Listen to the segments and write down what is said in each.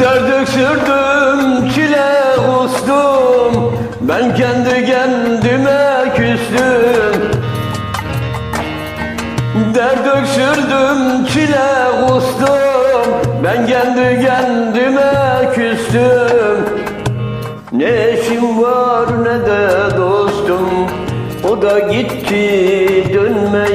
Dert öksürdüm, çile kustum. Ben kendi kendime küstüm. Dert öksürdüm, çile kustum. Ben kendi kendime küstüm. Ne eşim var ne de dostum. O da gitti dönmeyecek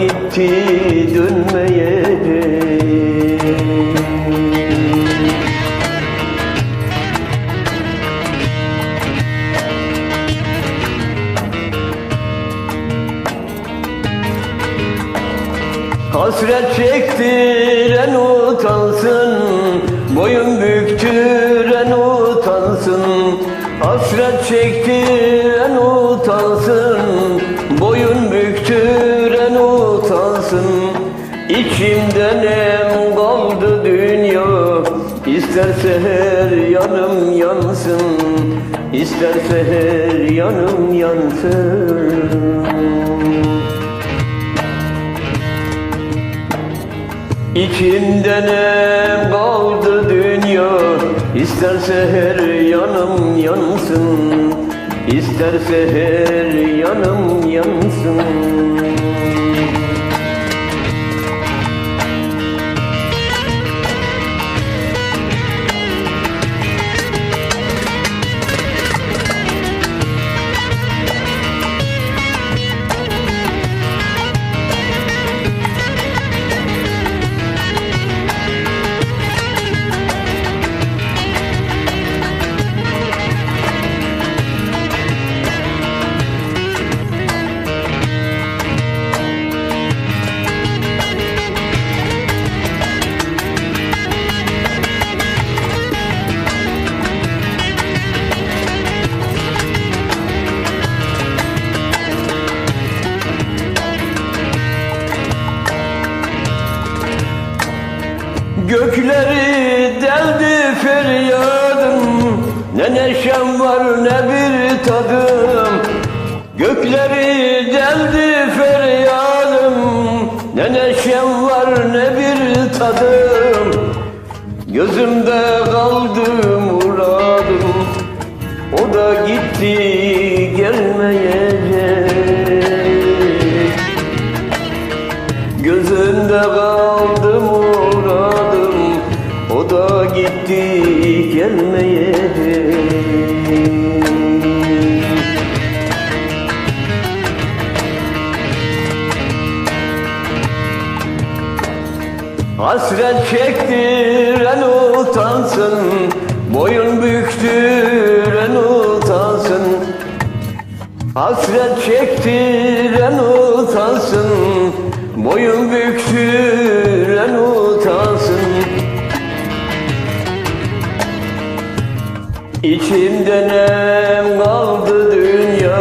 gitti dönmeyecek Hasret çektiren utansın Boyun büktüren utansın. Hasret çektiren utansın İçimde nem kaldı dünya? İsterse her yanım yansın. İsterse her yanım yansın. İçimde ne kaldı dünya? İsterse her yanım yansın. İsterse her yanım yansın Gökleri deldi feryadım Ne neşem var ne bir tadım. Gökleri deldi feryadım Ne neşem var ne bir tadım. Gözümde kaldı muradım. O da gitti gelmeyecek. Gözünde kaldı O da gitti gelmeyecek Hasret çektiren utansın Boyun büktüren utansın. Hasret çektiren utansın Boyun büktüren İçimde nem kaldı dünya.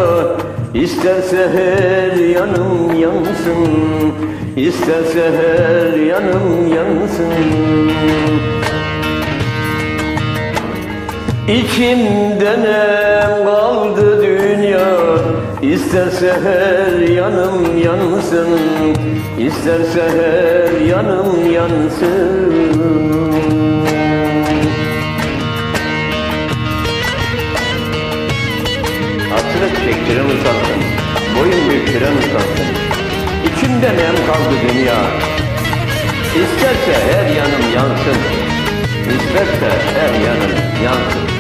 İsterse her yanım yansın İsterse her yanım yansın. İçimde nem kaldı dünya. İsterse her yanım yansın İsterse her yanım yansın Nem kaldı dünya. İsterse her yanım yansın İsterse her yanım yansın